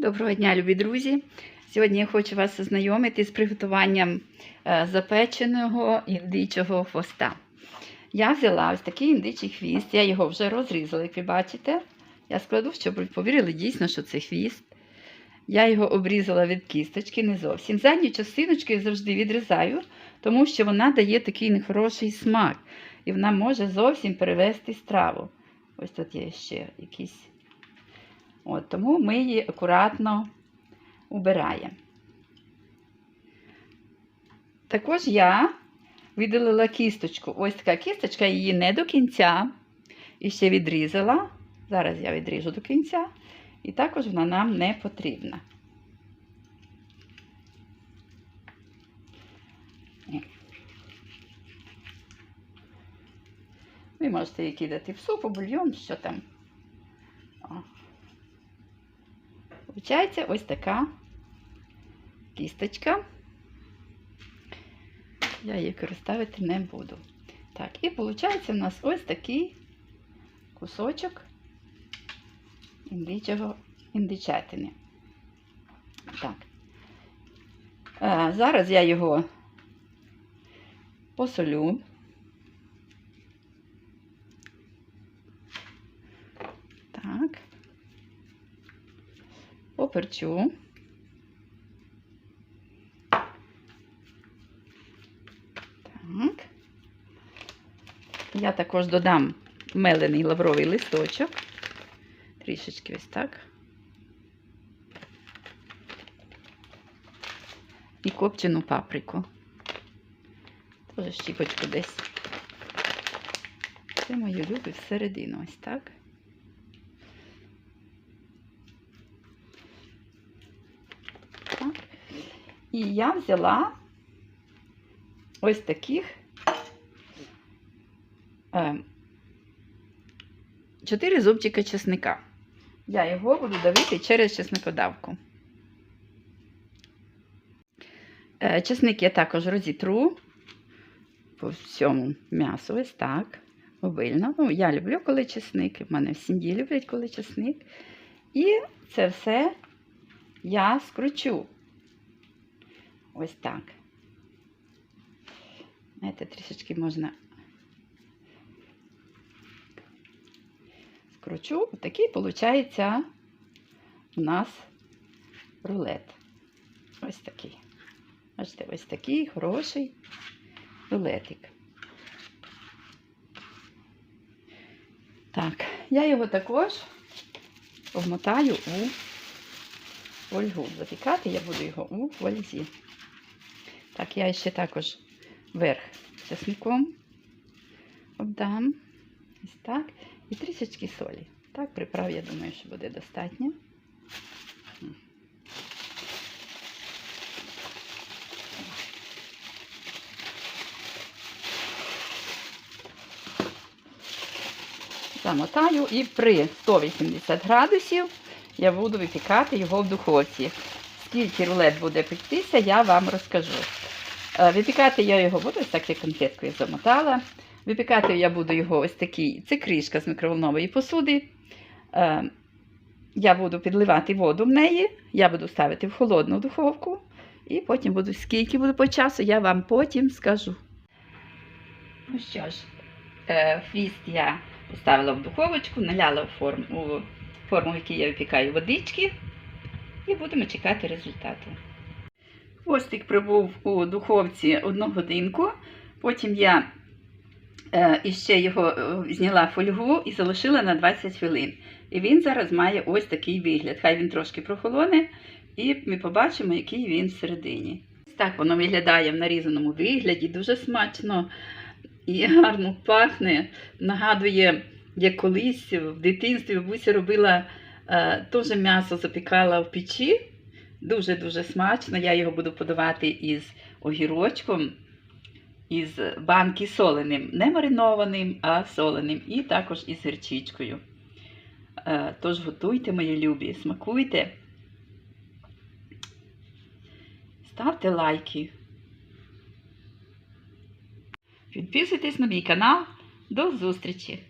Доброго дня, любі друзі! Сьогодні я хочу вас ознайомити з приготуванням е, запеченого індичого хвоста. Я взяла ось такий індичий хвіст, я його вже розрізала, як ви бачите. Я складу, щоб ви повірили дійсно, що це хвіст. Я його обрізала від кісточки, не зовсім. Задню частиночку я завжди відрізаю, тому що вона дає такий нехороший смак. І вона може зовсім перевести страву. Ось тут є ще якісь. От, тому ми її акуратно убираємо. Також я видалила кісточку. Ось така кісточка, її не до кінця. І ще відрізала. Зараз я відріжу до кінця. І також вона нам не потрібна. Ви можете її кидати в суп, у бульйон, що там. О. Получається ось така кісточка. Я її користувати не буду. Так, і виходить у нас ось такий кусочок індичого індичатини. Так. Зараз я його посолю. Так. Поперчу. Так. Я також додам мелений лавровий листочок. Трішечки ось так. І копчену паприку. Теж щіпочку десь. Це мою любить всередину, ось. Так. І я взяла ось таких е, чотири зубчика чесника. Я його буду давити через чесникодавку. Е, чесник я також розітру по всьому м'ясу, ось так, обильно. Ну, я люблю, коли чесник, в мене в сім'ї люблять, коли чесник. І це все я скручу. Ось так. Знаєте, трішечки можна скручу. Такий, виходить, у нас рулет. Ось такий. Бачите, ось такий хороший рулетик. Так, я його також обмотаю у фольгу. Запікати я буду його у фользі. Так, я ще також верх чесником обдам. Ось так. І трішечки солі. Так, приправ, я думаю, що буде достатньо. Замотаю і при 180 градусів я буду випікати його в духовці. Скільки рулет буде пектися, я вам розкажу. Е, Випікати я його буду, ось так я конфеткою замотала. Випікати я буду його ось такий, це кришка з мікроволнової посуди. Е, Я буду підливати воду в неї, я буду ставити в холодну духовку. І потім буду, скільки буде по часу, я вам потім скажу. Ну що ж, е, я поставила в духовочку, наляла в форму, у форму, в якій я випікаю водички, і будемо чекати результату. Хвостик прибув у духовці одну годинку, потім я е, іще його е, зняла фольгу і залишила на 20 хвилин. І він зараз має ось такий вигляд. Хай він трошки прохолоне, і ми побачимо, який він всередині. Так воно виглядає в нарізаному вигляді, дуже смачно і гарно пахне. Нагадує, як колись в дитинстві бабуся робила е, теж м'ясо запікала в печі. Дуже-дуже смачно. Я його буду подавати із огірочком, із банки соленим. Не маринованим, а соленим. І також із гірчичкою. Е, Тож готуйте, мої любі, смакуйте. Ставте лайки. Підписуйтесь на мій канал. До зустрічі!